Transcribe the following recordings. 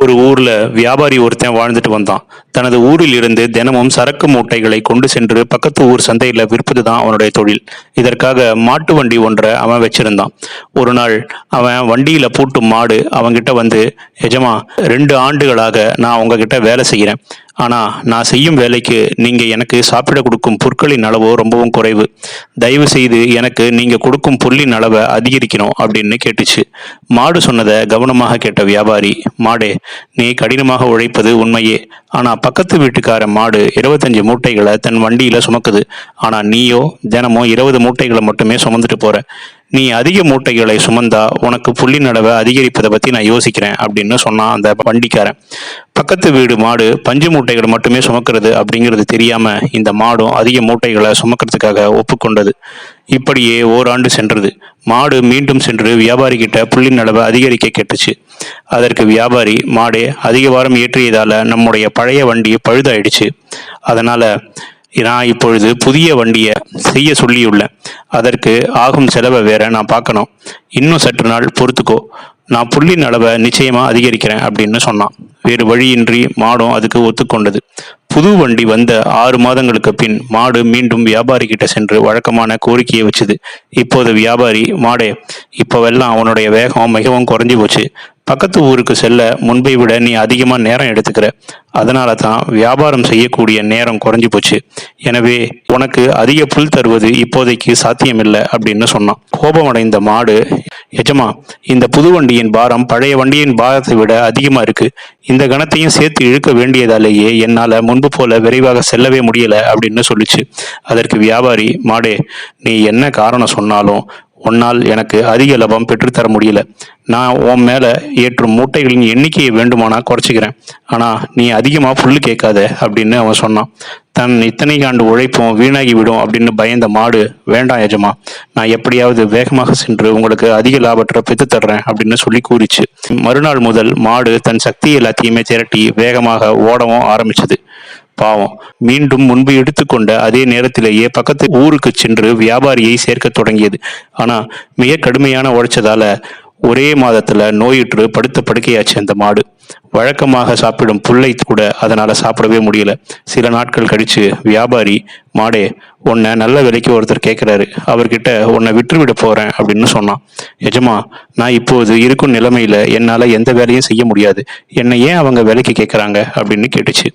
ஒரு ஊர்ல வியாபாரி ஒருத்தன் வாழ்ந்துட்டு வந்தான். தனது ஊரில் இருந்து தினமும் சரக்கு மூட்டைகளை கொண்டு சென்று பக்கத்து ஊர் சந்தையில விற்பது தான் அவனுடைய தொழில். இதற்காக மாட்டு வண்டி ஒன்றை அவன் வச்சிருந்தான். ஒரு நாள் அவன் வண்டியில பூட்டும் மாடு அவன்கிட்ட வந்து எஜமா ரெண்டு ஆண்டுகளாக நான் உங்ககிட்ட வேலை செய்கிறேன் ஆனால் நான் செய்யும் வேலைக்கு நீங்கள் எனக்கு சாப்பிட கொடுக்கும் புற்களின் அளவோ ரொம்பவும் குறைவு. தயவு செய்து எனக்கு நீங்கள் கொடுக்கும் புல்லின் அளவை அதிகரிக்கணும் அப்படின்னு கேட்டுச்சு. மாடு சொன்னதை கவனமாக கேட்ட வியாபாரி மாடே நீ கடினமாக உழைப்பது உண்மையே. ஆனால் பக்கத்து வீட்டுக்கார மாடு இருபத்தஞ்சு மூட்டைகளை தன் வண்டியில் சுமக்குது. ஆனால் நீயோ தினமும் இருபது மூட்டைகளை மட்டுமே சுமந்துட்டு போகிற நீ அதிக மூட்டைகளை சுமந்தா உனக்கு புள்ளின் அளவை அதிகரிப்பதை பத்தி நான் யோசிக்கிறேன் அப்படின்னு சொன்னான் அந்த வண்டிக்காரன். பக்கத்து வீடு மாடு பஞ்சு மூட்டைகளை மட்டுமே சுமக்கிறது அப்படிங்கிறது தெரியாம இந்த மாடும் அதிக மூட்டைகளை சுமக்கிறதுக்காக ஒப்புக்கொண்டது. இப்படியே ஓராண்டு சென்றது. மாடு மீண்டும் சென்று வியாபாரி கிட்ட புள்ளின் அளவை அதிகரிக்க கேட்டுச்சு. அதற்கு வியாபாரி மாடே அதிக வாரம் ஏற்றியதால நம்முடைய பழைய வண்டி பழுதாயிடுச்சு. அதனால நான் இப்பொழுது புதிய வண்டியை செய்ய சொல்லியுள்ளேன் அதற்கு ஆகும் செலவை வேற நான் பார்க்கணும். இன்னும் சற்று நாள் பொறுத்துக்கோ. நான் புள்ளின் அளவை நிச்சயமா அதிகரிக்கிறேன் அப்படின்னு சொன்னான். வேறு வழியின்றி மாடும் அதுக்கு ஒத்துக்கொண்டது. புது வண்டி வந்த ஆறு மாதங்களுக்கு பின் மாடு மீண்டும் வியாபாரி கிட்ட சென்று வழக்கமான கோரிக்கையை வச்சுது. இப்போது வியாபாரி மாடே இப்போவெல்லாம் அவனுடைய வேகம் மிகவும் குறைஞ்சி போச்சு. பக்கத்து ஊருக்கு செல்ல முன்பை விட நீ அதிகமாக நேரம் எடுத்துக்கிற. அதனால தான் வியாபாரம் செய்யக்கூடிய நேரம் குறைஞ்சி போச்சு. எனவே உனக்கு அதிக புல் தருவது இப்போதைக்கு சாத்தியமில்லை அப்படின்னு சொன்னான். கோபமடைந்த மாடு எஜமா இந்த புது வண்டியின் பாரம் பழைய வண்டியின் பாரத்தை விட அதிகமாக இருக்கு. இந்த கணத்தையும் சேர்த்து இழுக்க வேண்டியதாலேயே என்னால் முன்பு போல விரைவாக செல்லவே முடியலை அப்படின்னு சொல்லிச்சு. அதற்கு வியாபாரி மாடே நீ என்ன காரணம் சொன்னாலும் உன்னால் எனக்கு அதிக லாபம் பெற்றுத்தர முடியல. நான் உன் மேலே ஏற்றும் மூட்டைகளின் எண்ணிக்கையை வேண்டுமானா குறைச்சிக்கிறேன். ஆனால் நீ அதிகமாக புல்லு கேட்காத அப்படின்னு அவன் சொன்னான். தன் இத்தனை ஆண்டு உழைப்பும் வீணாகி விடும் அப்படின்னு பயந்த மாடு வேண்டாம் எஜமா நான் எப்படியாவது வேகமாக சென்று உங்களுக்கு அதிக லாபத்தை பெற்று தர்றேன் அப்படின்னு சொல்லி கூறிச்சு. மறுநாள் முதல் மாடு தன் சக்தி எல்லாத்தையுமே திரட்டி வேகமாக ஓடவும் ஆரம்பிச்சது. பாவம். மீண்டும் முன்பு எடுத்துக்கொண்ட அதே நேரத்திலேயே பக்கத்து ஊருக்கு சென்று வியாபாரியை சேர்க்க தொடங்கியது. ஆனா மிக கடுமையான உழைச்சதால ஒரே மாதத்துல நோயுற்று படுத்த படுக்கையாச்சு அந்த மாடு. வழக்கமாக சாப்பிடும் புல்லை கூட அதனால சாப்பிடவே முடியல. சில நாட்கள் கழிச்சு வியாபாரி மாடே உன்னை நல்ல விலைக்கு ஒருத்தர் கேட்குறாரு அவர்கிட்ட உன்னை விட்டுவிட போறேன் அப்படின்னு சொன்னான். எஜமா நான் இப்போது இருக்கும் நிலைமையில என்னால எந்த வேலையும் செய்ய முடியாது. என்னை ஏன் அவங்க வேலைக்கு கேட்குறாங்க அப்படின்னு கேட்டுச்சு.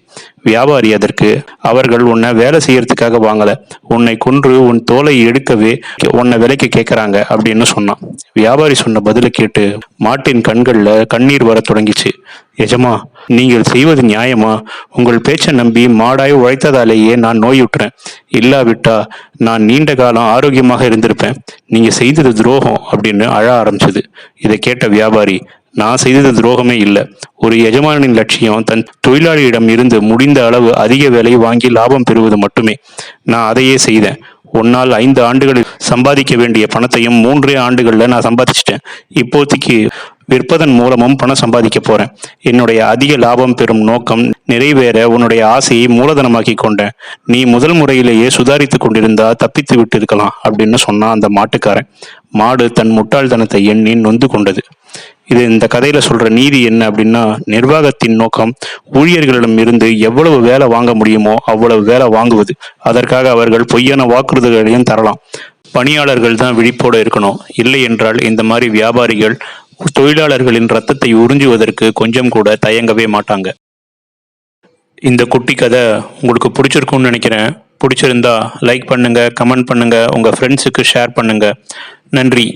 வியாபாரி அதற்கு அவர்கள் உன்னை வேலை செய்யறதுக்காக வாங்கல. உன்னை கொன்று உன் தோலை எடுக்கவே உன்னை விலைக்கு கேட்குறாங்க அப்படின்னு சொன்னான். வியாபாரி சொன்ன பதிலை கேட்டு மாட்டின் கண்கள்ல கண்ணீர் வர தொடங்கிச்சு. எஜமா நீங்கள் செய்வது நியாயமா? உங்கள் பேச்சை நம்பி மாடாய் உழைத்ததாலேயே நான் நோயுற்றேன். இல்லாவிட்டா நான் நீண்ட காலம் ஆரோக்கியமாக இருந்திருப்பேன். நீங்க செய்தது துரோகம் அப்படின்னு அழ ஆரம்பிச்சது. இதை கேட்ட வியாபாரி நான் செய்தது துரோகமே இல்லை. ஒரு எஜமானின் லட்சியம் தன் தொழிலாளியிடம் இருந்து முடிந்த அளவு அதிக வேலை வாங்கி லாபம் பெறுவது மட்டுமே. நான் அதையே செய்தேன். உன்னால் ஐந்து ஆண்டுகளில் சம்பாதிக்க வேண்டிய பணத்தையும் மூன்றே ஆண்டுகளில் நான் சம்பாதிச்சிட்டேன். இப்போதைக்கு விற்பதன் மூலமும் பணம் சம்பாதிக்க போறேன். என்னுடைய அதிக லாபம் பெறும் நோக்கம் நிறைவேற உன்னுடைய ஆசையை மூலதனமாக்கி கொண்டேன். நீ முதல் முறையிலேயே சுதாரித்து கொண்டிருந்தா தப்பித்து விட்டு இருக்கலாம் அப்படின்னு சொன்னான் அந்த மாட்டுக்காரன். மாடு தன் முட்டாள்தனத்தை எண்ணி நொந்து கொண்டது. இது இந்த கதையில சொல்ற நீதி என்ன அப்படின்னா நிர்வாகத்தின் நோக்கம் ஊழியர்களிடம் இருந்து எவ்வளவு வேலை வாங்க முடியுமோ அவ்வளவு வேலை வாங்குவது. அதற்காக அவர்கள் பொய்யான வாக்குறுதிகளையும் தரலாம். பணியாளர்கள் தான் விழிப்போடு இருக்கணும். இல்லை என்றால் இந்த மாதிரி வியாபாரிகள் தொழிலாளர்களின் ரத்தத்தை உறிஞ்சுவதற்கு கொஞ்சம் கூட தயங்கவே மாட்டாங்க. இந்த குட்டி கதை உங்களுக்கு பிடிச்சிருக்கும்னு நினைக்கிறேன். பிடிச்சிருந்தா லைக் பண்ணுங்க கமெண்ட் பண்ணுங்க உங்க ஃப்ரெண்ட்ஸுக்கு ஷேர் பண்ணுங்க. நன்றி.